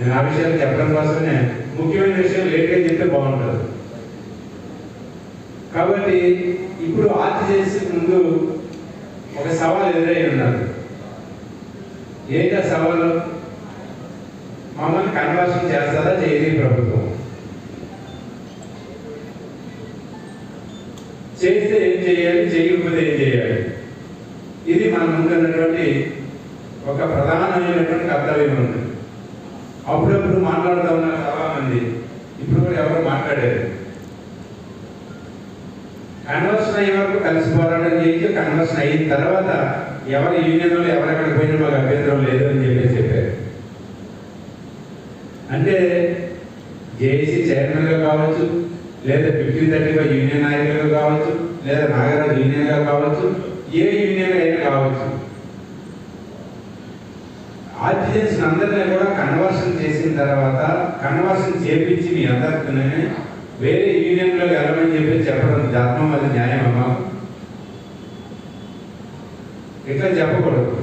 నేను ఆ విషయాలు చెప్పడం కోసమే ముఖ్యమైన విషయం లేట్గా చెప్తే బాగుంటుంది. కాబట్టి ఇప్పుడు ఆర్ట్ చేసే ముందు ఒక సవాల్ ఎదురై ఉన్నారు ఏంటి ఆ సవాలు? మమ్మల్ని కన్వర్షన్ చేస్తారా చేయదు ప్రభుత్వం? చేస్తే ఏం చేయాలి? చేయకపోతే ఏం చేయాలి? ఇది మన ముందున్నటువంటి ఒక ప్రధానమైనటువంటి కర్తవ్యం ఉంది. అప్పుడప్పుడు మాట్లాడుతూ ఉన్నారు చాలా మంది ఇప్పుడు కూడా ఎవరు మాట్లాడారు కన్వర్షన్ అయ్యే వరకు కలిసి పోరాటం చేయించి కన్వర్షన్ అయిన తర్వాత ఎవరి యూనియన్లో ఎవరెక్కడ పోయినా మాకు అభ్యంతరం లేదు అని చెప్పేసి చెప్పారు. అంటే జేఏసీ చైర్మన్గా కావచ్చు లేదా ఫిఫ్టీ ఫైవ్ యూనియన్ నాయకులుగా కావచ్చు లేదా నాగరాజు యూనియన్గా కావచ్చు ఏ యూనియన్ అయినా కావచ్చు ఆర్టిజన్స్ అందరినీ కూడా కన్వర్షన్ చేసిన తర్వాత కన్వర్షన్ చేపించి మీ అందరికీ వేరే యూనియన్లో వెళ్ళమని చెప్పి చెప్పడం ధర్మం అది న్యాయం అమ్మా. ఇట్లా చెప్పకూడదు?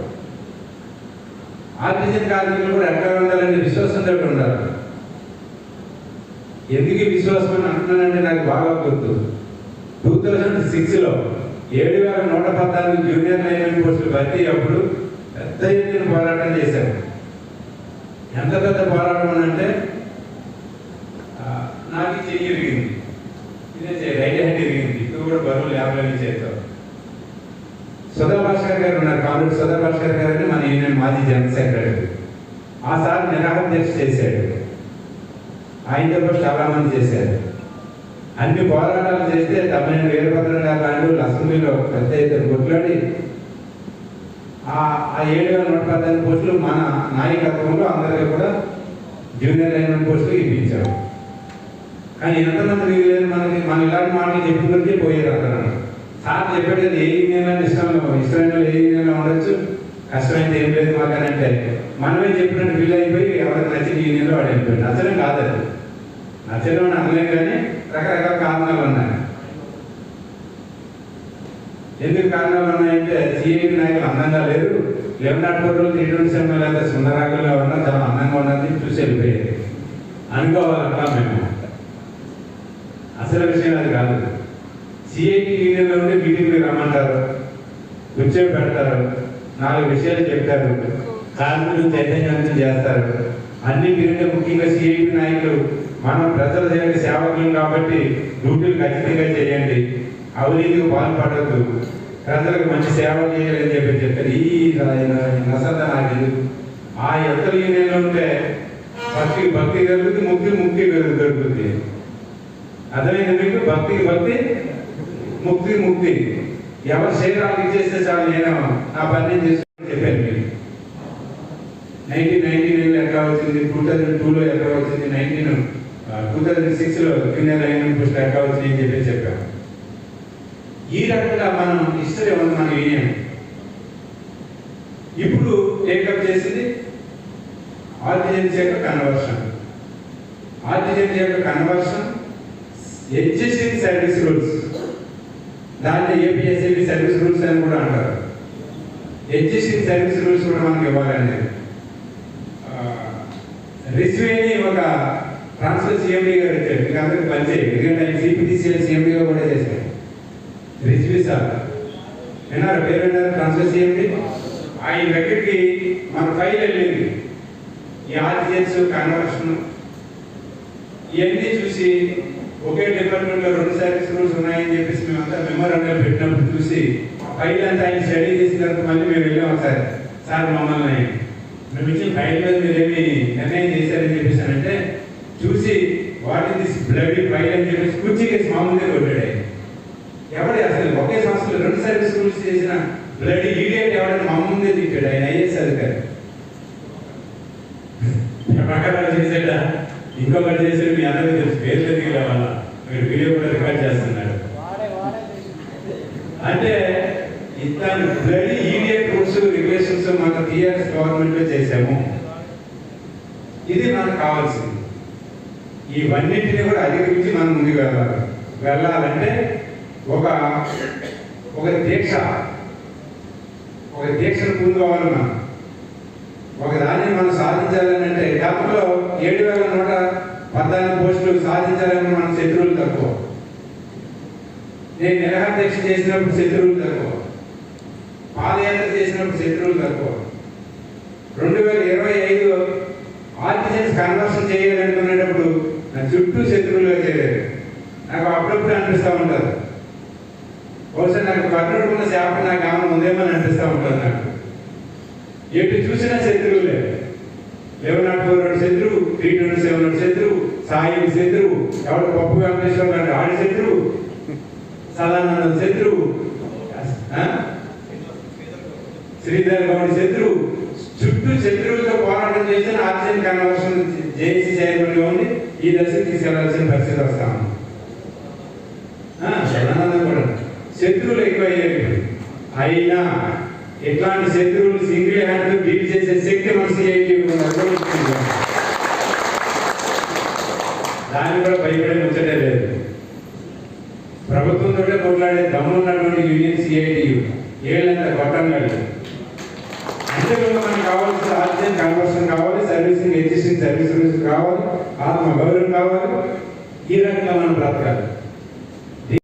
ఆర్టిజన్ కార్మికులు కూడా ఎక్కడ ఉండాలంటే విశ్వాసంతో ఉండాలి ఎందుకు విశ్వాసం అని అంటున్నానంటే నాకు బాగా గుర్తు. టూ థౌజండ్ సిక్స్లో ఏడు వేల నూట పద్నాలుగు జూనియర్ లైన్ పోస్టులు భర్తీ అప్పుడు పెద్ద ఎత్తున పోరాటం చేశారు. ఎంత పెద్ద పోరాటం అని అంటే నాకు చెయ్యి ఇరిగింది ఇదే రైట్ హ్యాండ్ ఇరిగింది ఇప్పుడు కూడా బరువులు యాభై చేస్తారు చేస్తాం. సుధా భాస్కర్ గారు ఉన్నారు. కామ్రేడ్ సుధా భాస్కర్ గారు అని మన యూనియన్ మాజీ జనరల్ సెక్రటరీ. ఆ సార్ నిరాహార చేశాడు. ఆయనతో కూడా చాలా మంది చేశారు. అన్ని పోరాటాలు చేస్తే తమిళ వీరభద్రం గారు లాంటి వాళ్ళు అసెంబ్లీలో పెద్ద ఇద్దరు కొట్లాడి ఆ ఏడు వేల నూట పద్దెనిమిది పోస్టులు మన నాయకత్వంలో అందరికీ కూడా జూనియర్ అయిన పోస్టులు ఇప్పించారు. కానీ ఎంతమంది మిగిలేదు మనకి మనం ఇలాంటి మాటలు చెప్పుకుంటే పోయారు అక్కడ. సార్ చెప్పేది ఏ యూనియన్ ఇష్టం ఇష్టమైన ఏ యూనియన్లో ఉండొచ్చు? కష్టమైతే ఏం లేదు మాకు అని అంటే మనమే చెప్పినట్టు ఫీల్ అయిపోయి ఎవరికి నచ్చిన యూనియన్లో వాడు వెళ్ళిపోయాడు నచ్చడం కాదు నచ్చడం అని అనలేం కానీ రకరకాల కారణాలు ఉన్నాయి. ఎందుకు కారణాలు ఉన్నాయంటే సిఐటి నాయకులు అందంగా లేరు. లెవెనాట్ ఫోటోలు సినిమా లేదా సుందరాగంలో ఉన్నా చాలా అందంగా ఉన్నది చూసి వెళ్ళిపోయేది అనుకోవాలన్నా మేము. అసలు విషయం అది కాదు. సిఐటి యూనియన్లో ఉండి మీటింగ్కి రమ్మంటారు కూర్చొని పెడతారు నాలుగు విషయాలు చెప్తారు. కార్మికులు చైతన్యవంతం చేస్తారు. తిరిగి ముఖ్యంగా సిఐటి నాయకులు. మనం ప్రజల దగ్గర సేవకులు కాబట్టి డ్యూటీలు ఖచ్చితంగా చేయండి. అవినీతికి పాల్పడద్దు. ప్రజలకు మంచి సేవ చేయాలని చెప్పి చెప్పారు ఈ ఆ ఎత్తలు యూనియన్లో ఉంటే భక్తి భక్తి కలుగుతుంది ముక్తి ముక్తి దొరుకుతుంది అర్థమైంది మీకు? భక్తి భక్తి ముక్తి ముక్తి. ఎవరి శరీరాలు ఇచ్చేస్తే చాలు నేను నా పని నేను చేసుకుని చెప్పాను మీకు. నైన్టీన్ నైన్టీ నైన్లో ఎక్కడ వచ్చింది టూ థౌజండ్ టూలో ఎక్కడ వచ్చింది నైన్టీన్ టూ థౌజండ్ సిక్స్లో జూనియర్ లైన్ పుస్తకం ఎక్కడ వచ్చింది అని చెప్పి చెప్పాను. ఈ రకంగా మనం హిస్టరీ ఉంది మన యూనియన్ ఇప్పుడు టేకప్ చేసింది? ఆర్టిజెన్స్ యొక్క కన్వర్షన్. ఆర్టిజెన్స్ యొక్క కన్వర్షన్ ఎగ్జిస్టింగ్ సర్వీస్ రూల్స్. దాన్ని ఏపీఎస్ఏపీ సర్వీస్ రూల్స్ అని కూడా అంటారు. ఎగ్జిస్టింగ్ సర్వీస్ రూల్స్ కూడా మనకి ఇవ్వాలండి. రిజ్వేని ఒక ట్రాన్స్ఫర్ సీఎండీ గారు ఇచ్చారు మీకు అందరికి పనిచేయండి ఎందుకంటే ఆయన సిపిటిసిఎల్ సీఎండీగా కూడా చేశారు. రిజ్వీ సార్. విన్నారు? పేరు ట్రాన్స్ఫర్ సీఎండీ ఆయన దగ్గరికి మన ఫైల్ వెళ్ళింది ఈ ఆర్జిఎన్స్ కన్వర్షన్ ఇవన్నీ చూసి ఒకే డిపార్ట్మెంట్లో రెండు సర్వీస్ రూల్స్ ఉన్నాయని చెప్పేసి మేమంతా మెమోరాండం పెట్టినప్పుడు చూసి ఫైల్ అంతా ఆయన స్టడీ చేసిన తర్వాత మళ్ళీ మేము వెళ్ళాం సార్ సార్ మమ్మల్ని మేము ఇచ్చిన ఫైల్ మీద మీరు ఏమి నిర్ణయం చేశారని చెప్పేసి అంటే చూసి what is this bloody file అని చెప్పేసి కుర్చీకేసి మామూలుగా కొట్టాడు ఆయన. ఎవడే అసలు ఒకే సంస్థలో రెండు సర్వీస్ రూల్స్ చేసిన బ్లడీ ముందే ఆయన ఐఏఎస్ అధికారి ప్రకారం చేసాడా ఇంకొకటి చేసాడు మీ అందరికీ తెలుసు పేర్లు ఎందుకు వాళ్ళ. మీరు వీడియో కూడా రికార్డ్ చేస్తున్నాడు అంటే ఇతను బ్లడీ ఈడియట్ రూల్స్ రెగ్యులేషన్స్ మన టీఆర్ఎస్ గవర్నమెంట్ చేసాము ఇది మనకు కావాల్సింది. ఇవన్నింటినీ కూడా అధిగమించి మనం ముందుకు వెళ్ళాలి. వెళ్ళాలంటే ఒక ఒక దీక్ష. ఒక దీక్షను పొందుకోవాలి మనం ఒక దాన్ని మనం సాధించాలని అంటే గతంలో ఏడు వేల నూట పద్నాలుగు పోస్టులు సాధించాలని మన శత్రువులు తక్కువ. నేను నిరహాధ్యక్ష చేసినప్పుడు శత్రువులు తక్కువ. పాదయాత్ర చేసినప్పుడు శత్రువులు తక్కువ. రెండు వేల ఇరవై ఐదు ఆర్టిజన్స్ కన్వర్షన్ చేయాలనుకునేటప్పుడు నా చుట్టూ శత్రువులుగా చేరారు నాకు అప్పుడప్పుడు అనిపిస్తూ ఉంటారు బహుశా నాకు కర్ణుడుకున్న శాపం నాకు ఆమె ఉందేమో అని అనిపిస్తూ ఉంటుంది నాకు. ఎటు చూసినా శత్రువులే. లెవెన్ రెండు శత్రువు త్రీ ట్వంటీ సెవెన్ శత్రువు సాయి శత్రువు ఎవరు పప్పు వెంకటేశ్వర గారు ఆడి శత్రువు సదానంద శత్రువు ఆ? శ్రీధర్ గౌడి శత్రువు. చుట్టూ శత్రువులతో పోరాటం చేసిన ఆర్జన్ కన్వర్షన్ జేసీ చేయబడి ఉంది ఈ దశకి తీసుకెళ్ళాల్సిన పరిస్థితి వస్తాము సదానందం కూడా శత్రువులు ఎక్కువయ్యారు అయినా ఎట్లాంటి శత్రువులు సింగిల్ హ్యాండ్ డీల్ చేసే శక్తి మనసు దాన్ని కూడా భయపడే ముచ్చటే లేదు. ప్రభుత్వంతో కొట్లాడే దమ్మున్నటువంటి యూనియన్ సిఐటియు ఏళ్ళంత గొట్టంగాడు అందులో మనకు కావాల్సిన ఆర్థిక కన్వర్షన్ కావాలి సర్వీసింగ్ ఎగ్జిస్టింగ్ సర్వీసెస్ కావాలి ఆత్మ గౌరవం కావాలి. ఈ రకంగా మనం బ్రతకాలి.